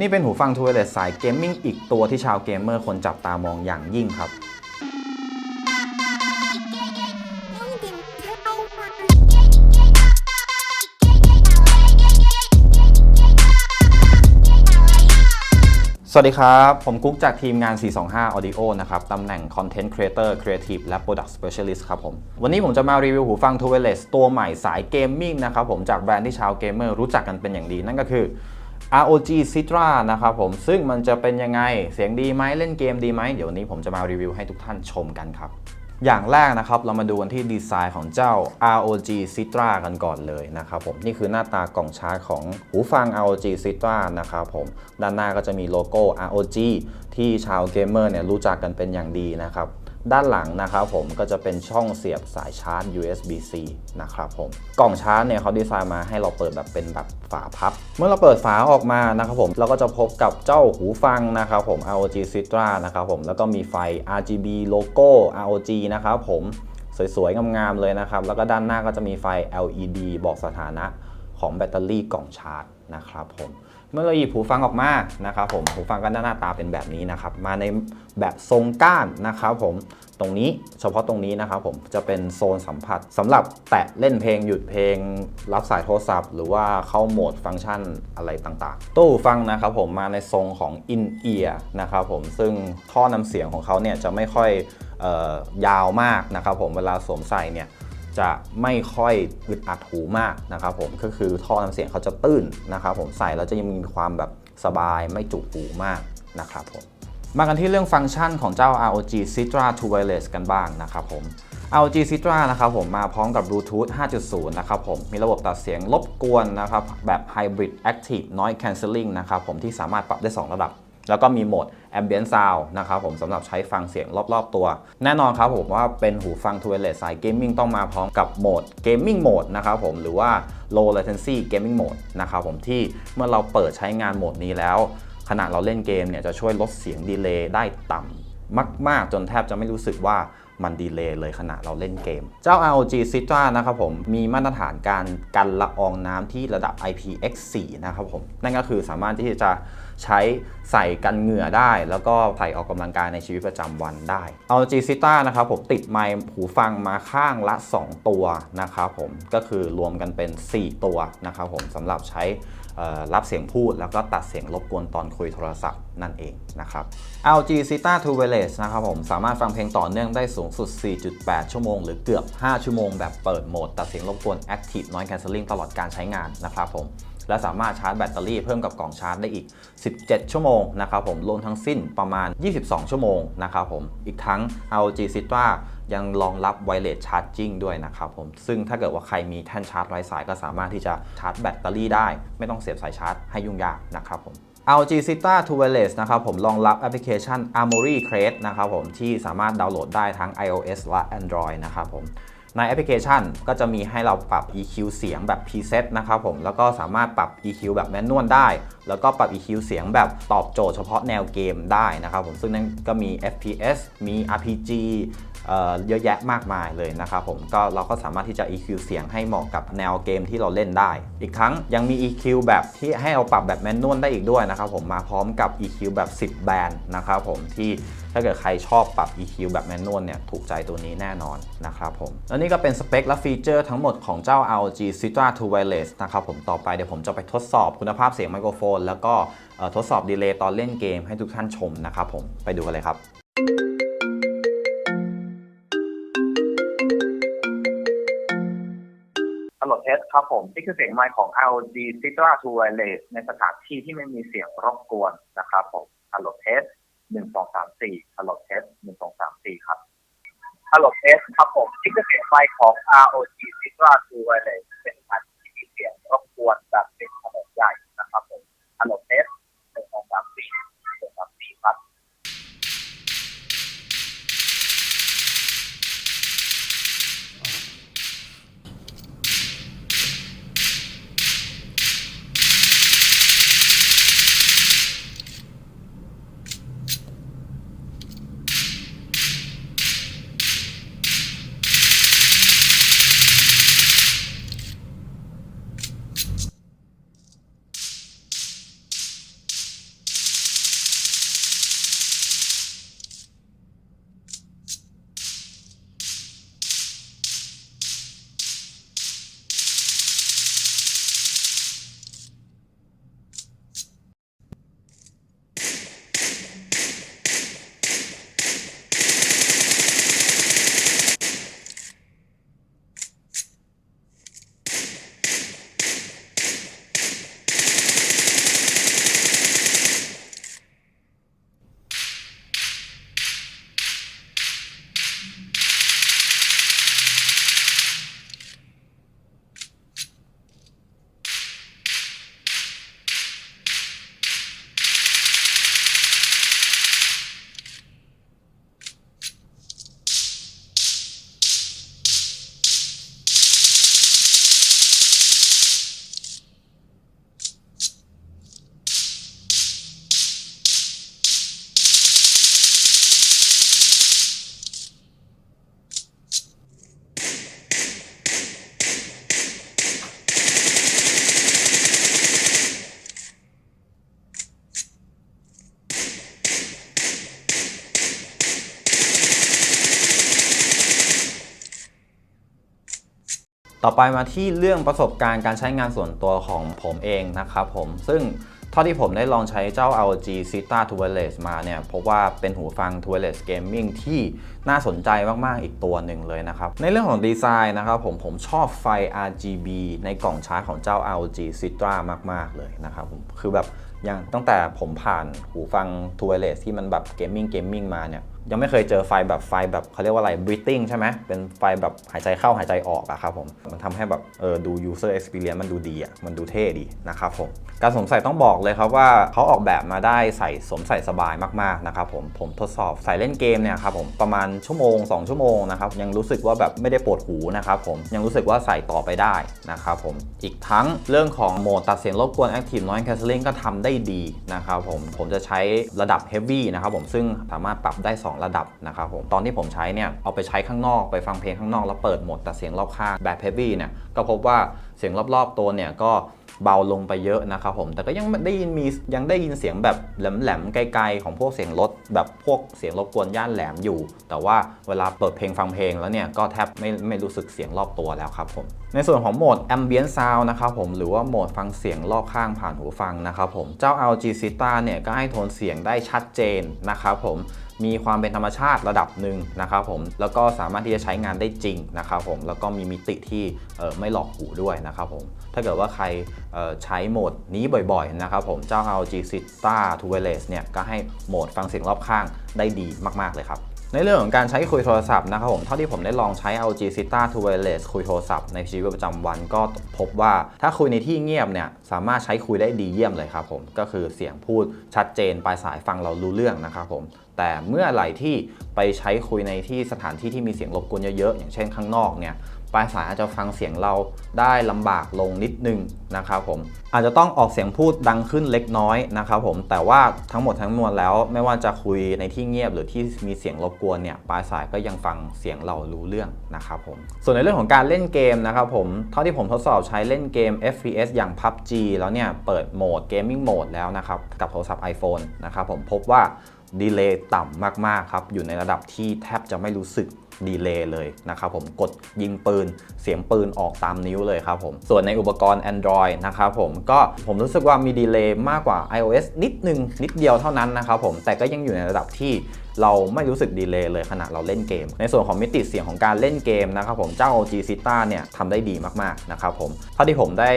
นี่เป็นหูฟังทูเวเลสสายเกมมิ่งอีกตัวที่ชาวเกมเมอร์คนจับตามองอย่างยิ่งครับสวัสดีครับ ผมกุ๊กจากทีมงาน 425 Audio นะครับ ตำแหน่ง Content Creator Creative และ Product Specialist ครับผม วันนี้ผมจะมารีวิวหูฟัง t w i r e l e s s ตัวใหม่สายเกมมิ่งนะครับผมจากแบรนด์ที่ชาวเกมเมอร์รู้จักกันเป็นอย่างดี นั่นก็คือ ROG Citra นะครับผมซึ่งมันจะเป็นยังไงเสียงดีไหมเล่นเกมดีไหมเดี๋ยววันนี้ผมจะมารีวิวให้ทุกท่านชมกันครับ อย่างแรกนะครับเรามาดูกันที่ดีไซน์ของเจ้า ROG Citra กันก่อนเลยนะครับผมนี่คือหน้าตากล่องชาร์จของหูฟัง ROG Citra นะครับผมด้านหน้าก็จะมีโลโก้ ROG ที่ชาวเกมเมอร์เนี่ยรู้จักกันเป็นอย่างดีนะครับ ด้านหลังนะครับผมก็จะเป็นช่องเสียบสายชาร์จ USB-C นะครับผมกล่องชาร์จเนี่ยเขาดีไซน์มาให้เราเปิดแบบเป็นแบบฝาพับ เมื่อเราเปิดฝาออกมานะครับผมเราก็จะพบกับเจ้าหูฟังนะครับผม ROG Citra นะครับผมแล้วก็มีไฟ RGB โลโก้ ROG นะครับผมสวยๆ งามๆ เลยนะครับ แล้วก็ด้านหน้าก็จะมีไฟ LED บอกสถานะของแบตเตอรี่กล่องชาร์จ นะครับผมเมื่อเราหยิบหูฟังออกมานะครับผมหูฟังก็หน้าตาเป็นแบบนี้นะครับมาในแบบทรงก้านนะครับผมตรงนี้เฉพาะตรงนี้นะครับผมจะเป็นโซนสัมผัสสำหรับแตะเล่นเพลงหยุดเพลง รับสายโทรศัพท์ หรือว่าเข้าโหมดฟังก์ชันอะไรต่างๆ ตู้หูฟังนะครับผมมาในทรงของ in ear นะครับผมซึ่งท่อนำเสียงของเขาเนี่ยจะไม่ค่อยออยาวมากนะครับผมเวลาสวมใส่เนี่ย จะไม่ค่อยอึดอัดหูมากนะครับผมก็คือท่อน้ำเสียงเขาจะตื้นนะครับผมใส่แล้วจะยังมีความแบบสบายไม่จุกหูมากนะครับผมมากันที่เรื่องฟังก์ชันของเจ้า ROG Citra 2 Wireless กันบ้างนะครับผม ROG Citra นะครับผมมาพร้อมกับ Bluetooth 5.0 นะครับผม มีระบบตัดเสียงรบกวนนะครับแบบ Hybrid Active Noise Cancelling นะครับผมที่สามารถปรับได้ 2 ระดับ แล้วก็มีโหมด Ambient Sound นะครับผมสำหรับใช้ฟังเสียงรอบๆตัว แน่นอนครับผมว่าเป็นหูฟัง t w i r e l e s s สาย Gaming ต้องมาพร้อมกับโหมด Gaming Mode นะครับผมหรือว่า Low Latency Gaming Mode นะครับผมที่เมื่อเราเปิดใช้งานโหมดนี้แล้ว ขณะเราเล่นเกมเนี่ยจะช่วยลดเสียงดีเลย์ได้ต่ำมาก ๆ จนแทบจะไม่รู้สึกว่ามันดีเลย์เลยขณะเราเล่นเกม เจ้า ROG Citra นะครับผม มีมาตรฐานการกันละอองน้ำที่ระดับ IPX4 นะครับผม นั่นก็คือสามารถที่จะ ใช้ใส่กันเหงื่อได้ แล้วก็ใส่ออกกำลังกายในชีวิตประจำวันได้ ROG Citra นะครับผมติดไมค์หูฟังมาข้างละ 2 ตัวนะครับผมก็คือรวมกันเป็น 4 ตัวนะครับผมสำหรับใช้รับเสียงพูดแล้วก็ตัดเสียงรบกวนตอนคุยโทรศัพท์นั่นเองนะครับ LG Citra 2 Wireless นะครับผมสามารถฟังเพลงต่อเนื่องได้สูงสุด 4.8 ชั่วโมง หรือเกือบ 5 ชั่วโมงแบบเปิดโหมด ตัดเสียงรบกวน Active Noise Cancelling ตลอดการใช้งานนะครับผม และสามารถชาร์จแบตเตอรี่เพิ่มกับกล่องชาร์จได้อีก 17 ชั่วโมงนะครับผมรวมทั้งสิ้นประมาณ 22 ชั่วโมงนะครับผมอีกทั้ง LG Citra ยังรองรับ Wireless Charging ด้วยนะครับผมซึ่งถ้าเกิดว่าใครมีแท่นชาร์จไร้สายก็สามารถที่จะชาร์จแบตเตอรี่ได้ ไม่ต้องเสียบสายชาร์จให้ยุ่งยากนะครับผม LG Citra 2 Wireless นะครับผมรองรับแอปพลิเคชัน Armory Crate นะครับผมที่สามารถดาวน์โหลดได้ทั้ง iOS และ Android นะครับผม ในแอปพลิเคชันก็จะมีให้เราปรับ EQ เสียงแบบ preset นะครับผม แล้วก็สามารถปรับ EQ แบบแมนนวลได้ แล้วก็ปรับ EQ เสียงแบบตอบโจทย์เฉพาะแนวเกมได้นะครับผม ซึ่งนั่นก็มี FPS มี RPG เยอะแยะมากมายเลยนะครับผมก็เราก็สามารถที่จะ EQ เสียงให้เหมาะกับแนวเกมที่เราเล่นได้ อีกทั้งยังมี EQ แบบที่ให้เราปรับแบบแมนนวลได้อีกด้วยนะครับผมมาพร้อมกับ EQ แบบ 10 แบนด์นะครับผมที่ถ้าเกิดใครชอบปรับ EQ แบบแมนนวลเนี่ยถูกใจตัวนี้แน่นอนนะครับผมแล้วนี่ก็เป็นสเปคและฟีเจอร์ทั้งหมดของเจ้า ROG Citra 2 Wireless นะครับผมต่อไปเดี๋ยวผมจะไปทดสอบคุณภาพเสียงไมโครโฟน แล้วก็ทดสอบดีเลย์ตอนเล่นเกมให้ทุกท่านชมนะครับผมไปดูกันเลยครับ ครับผมนี่คือเสียงไมค์ของ LG Citra 2 Wireless ในสถานที่ที่ไม่มีเสียงรบกวนนะครับผมตลดเทสหนึ่งสองสามสี่ตลดเทสหนึ่งสองสามสี่ครับตลดเทสครับผมนี่คือเสียงไมค์ของ ROG Citra 2 Wireless ต่อไปมาที่เรื่องประสบการณ์การใช้งานส่วนตัวของผมเองนะครับผมซึ่งเท่าที่ผมได้ลองใช้เจ้า LG Zeta t Wireless มาเนี่ยพบว่าเป็นหูฟัง Wireless Gaming ที่น่าสนใจมาก ๆ อีกตัวหนึ่งเลยนะครับ ในเรื่องของดีไซน์นะครับผมผมชอบไฟ RGB ในกล่องชาร์จของเจ้า LG Zeta มาก ๆ เลยนะครับผมคือแบบอย่างตั้งแต่ผมผ่านหูฟัง Wireless ที่มันแบบ Gaming Gaming มาเนี่ย ยังไม่เคยเจอไฟแบบไฟแบบเขาเรียกว่าอะไร breathing ใช่ไหมเป็นไฟแบบหายใจเข้าหายใจออกอะครับผมมันทำให้แบบเออดู user experience มันดูดีอะมันดูเท่ดีนะครับผมการสวมใส่ต้องบอกเลยครับว่าเขาออกแบบมาได้ใส่สวมใส่สบายมากๆนะครับผมผมทดสอบใส่เล่นเกมเนี่ยครับผมประมาณชั่วโมง 2 ชั่วโมงนะครับยังรู้สึกว่าแบบไม่ได้ปวดหูนะครับผมยังรู้สึกว่าใส่ต่อไปได้นะครับผมอีกทั้งเรื่องของโหมดตัดเสียงรบกวน active noise cancelling ก็ทำได้ดีนะครับผมผมจะใช้ระดับ heavy นะครับผมซึ่งสามารถปรับได้ 2ระดับนะครับผมตอนที่ผมใช้เนี่ยเอาไปใช้ข้างนอกไปฟังเพลงข้างนอกแล้วเปิดโหมดแตัดเสียงรอบข้างแบบ heavy เนี่ยก็พบว่าเสียงรอบๆตัวเนี่ยก็เบาลงไปเยอะนะครับผมแต่ก็ยังได้ยินมียังได้ยินเสียงแบบแหลมๆไกลๆของพวกเสียงรถแบบพวกเสียงรบกวนย่านแหลมอยู่ แต่ว่าเวลาเปิดเพลงฟังเพลงแล้วเนี่ยก็แทบไม่ไม่รู้สึกเสียงรอบตัวแล้วครับผมในส่วนของโหมด ambient sound นะครับผมหรือว่าโหมดฟังเสียงรอบข้างผ่านหูฟังนะครับผมเจ้า LG Zeta เนี่ยก็ให้โทนเสียงได้ชัดเจนนะครับผมมีความเป็นธรรมชาติระดับหนึ่งนะครับผมแล้วก็สามารถที่จะใช้งานได้จริงนะครับผมแล้วก็มีมิติที่ไม่หลอกหูด้วยนะครับผมถ้าเกิดว่าใครใช้โหมดนี้บ่อยๆนะครับผมเจ้า LG Zeta t Wireless เนี่ยก็ให้โหมดฟังเสียงรอบข้างได้ดีมากๆเลยครับในเรื่องของการใช้คุยโทรศัพท์นะครับผมเท่าที่ผมได้ลองใช้ LG Zeta t Wireless คุยโทรศัพท์ในชีวิตประจำวันก็พบว่าถ้าคุยในที่เงียบเนี่ยสามารถใช้คุยได้ดีเยี่ยมเลยครับผมก็คือเสียงพูดชัดเจนปลายสายฟังเรารู้เรื่องนะครับผม แต่เมื่อไหร่ที่ไปใช้คุยในที่สถานที่ที่มีเสียงรบกวนเยอะๆอย่างเช่นข้างนอกเนี่ยปลายสายอาจจะฟังเสียงเราได้ลำบากลงนิดนึงนะครับผมอาจจะต้องออกเสียงพูดดังขึ้นเล็กน้อยนะครับผมแต่ว่าทั้งหมดทั้งมวลแล้ว ไม่ว่าจะคุยในที่เงียบหรือที่มีเสียงรบกวนเนี่ยปลายสายก็ยังฟังเสียงเรารู้เรื่องนะครับผมส่วนในเรื่องของการเล่นเกมนะครับผมเท่าที่ผมทดสอบใช้เล่นเกม FPS อย่าง PUBG แล้วเนี่ยเปิดโหมด Gaming Mode แล้วนะครับกับโทรศัพท์ iPhone นะครับผมพบว่า ดีเลย์ต่ำมากๆครับ อยู่ในระดับที่แทบจะไม่รู้สึกดีเลย์เลยนะครับผมกดยิงปืน เสียงปืนออกตามนิ้วเลยครับผมส่วนในอุปกรณ์ Android นะครับผมก็ผมรู้สึกว่ามีดีเลย์มากกว่า iOS นิดนึง นิดเดียวเท่านั้นนะครับผมแต่ก็ยังอยู่ในระดับที่เราไม่รู้สึกดีเลย์เลยขณะเราเล่นเกม ในส่วนของมิติเสียงของการเล่นเกมนะครับผมเจ้า OG Zeta เนี่ยทำได้ดีมากๆนะครับผมเท่าที่ผมได้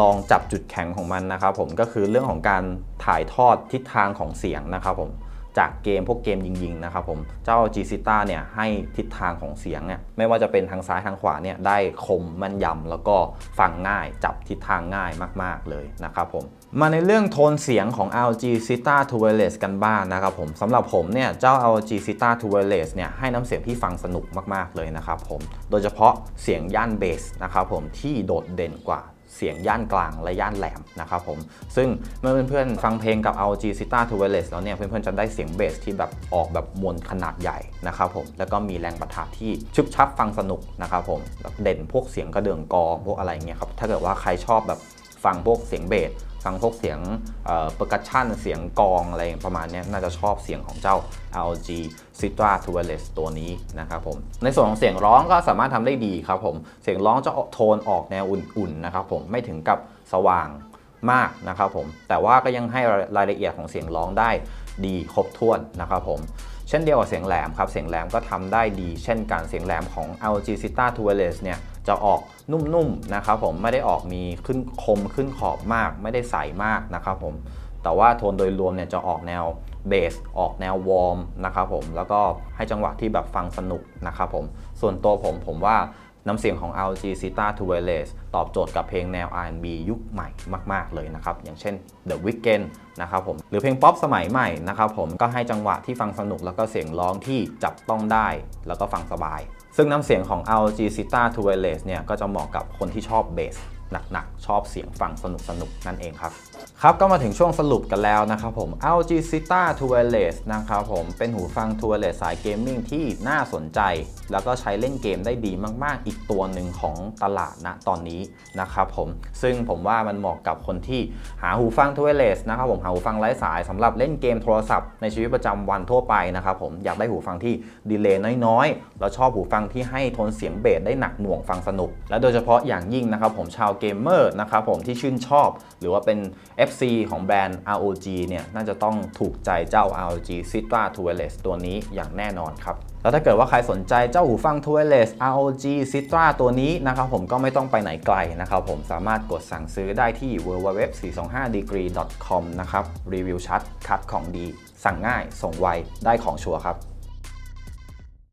ลองจับจุดแข็งของมันนะครับผมก็คือเรื่องของการถ่ายทอดทิศทางของเสียงนะครับผม จากเกมพวกเกมยิงๆนะครับผมเจ้า G z i t a เนี่ยให้ทิศทางของเสียงเนี่ยไม่ว่าจะเป็นทางซ้ายทางขวาเนี่ยได้คมมันยำแล้วก็ฟังง่ายจับทิศทางง่ายมากๆเลยนะครับผมมาในเรื่องโทนเสียงของ LG Zeta t Wireless กันบ้างนะครับผมสำหรับผมเนี่ยเจ้า LG Zeta t Wireless เนี่ยให้น้ำเสียงที่ฟังสนุกมากๆเลยนะครับผมโดยเฉพาะเสียงย่านเบสนะครับผมที่โดดเด่นกว่า เสียงย่านกลางและย่านแหลมนะครับผม ซึ่งเมื่อเพื่อนๆ ฟังเพลงกับ LG Zeta t Wireless แล้วเนี่ย เพื่อนๆ จะได้เสียงเบสที่แบบออกแบบมวลขนาดใหญ่นะครับผม แล้วก็มีแรงประทะที่ชุบชับฟังสนุกนะครับผม เด่นพวกเสียงกระเดื่องกองพวกอะไรเงี้ยครับ ถ้าเกิดว่าใครชอบแบบฟังพวกเสียงเบส ฟังพวกเสียงเอ่อเปอร์คัชชันเสียงกองอะไรประมาณนี้น่าจะชอบเสียงของเจ้า LG Zeta t Wireless ตัวนี้นะครับผม ในส่วนของเสียงร้องก็สามารถทำได้ดีครับผม เสียงร้องจะออกโทนออกแนวอุ่นๆนะครับผมไม่ถึงกับสว่างมากนะครับผม แต่ว่าก็ยังให้รายละเอียดของเสียงร้องได้ดีครบถ้วนนะครับผม เช่นเดียวกับเสียงแหลมครับ เสียงแหลมก็ทำได้ดี เช่นการเสียงแหลมของ LG Zeta t Wireless เนี่ยจะออกนุ่มๆนะครับผมไม่ได้ออกมีขึ้นคมขึ้นขอบมาก ไม่ได้ใสมากนะครับผมแต่ว่าโทนโดยรวมเนี่ยจะออกแนวเบสออกแนววอร์มนะครับผมแล้วก็ให้จังหวะที่แบบฟังสนุกนะครับผมส่วนตัวผมผมว่า น้ำเสียงของ LG Zeta t Wireless ตอบโจทย์กับเพลงแนว R&B ยุคใหม่มาก ๆ เลยนะครับ อย่างเช่น The Weeknd นะครับผม หรือเพลงป๊อปสมัยใหม่นะครับผม ก็ให้จังหวะที่ฟังสนุกแล้วก็เสียงร้องที่จับต้องได้ แล้วก็ฟังสบาย ซึ่งน้ำเสียงของ LG Zeta t Wireless เนี่ยก็จะเหมาะกับคนที่ชอบเบส หนักๆ ชอบเสียงฟังสนุกๆนั่นเองครับ ครับก็มาถึงช่วงสรุปกันแล้วนะครับผม LG Zeta t Wireless นะครับผม เป็นหูฟัง t Wireless สายเกมมิ่งที่น่าสนใจ แล้วก็ใช้เล่นเกมได้ดีมากๆ อีกตัวหนึ่งของตลาดณตอนนี้นะครับผม ซึ่งผมว่ามันเหมาะกับคนที่หาหูฟัง t Wireless นะครับผมหาหูฟังไร้สายสำหรับเล่นเกมโทรศัพท์ในชีวิตประจำวันทั่วไปนะครับผมอยากได้หูฟังที่ดีเลย์น้อยๆแล้วชอบหูฟังที่ให้โทนเสียงเบสได้หนักหน่วงฟังสนุก และโดยเฉพาะอย่างยิ่งนะครับผมชาวเกมเมอร์นะครับผมที่ชื่นชอบ หรือว่าเป็น FC ของแบรนด์ ROG เนี่ยน่าจะต้องถูกใจเจ้า ROG Zitra t Wireless ตัวนี้อย่างแน่นอนครับแล้วถ้าเกิดว่าใครสนใจเจ้าหูฟัง t Wireless ROG Zitra ตัวนี้นะครับผมก็ไม่ต้องไปไหนไกลนะครับผมสามารถกดสั่งซื้อได้ที่ www.425degree.com นะครับรีวิวชัดคัดของดี สั่งง่ายส่งไวได้ของชัวร์ครับ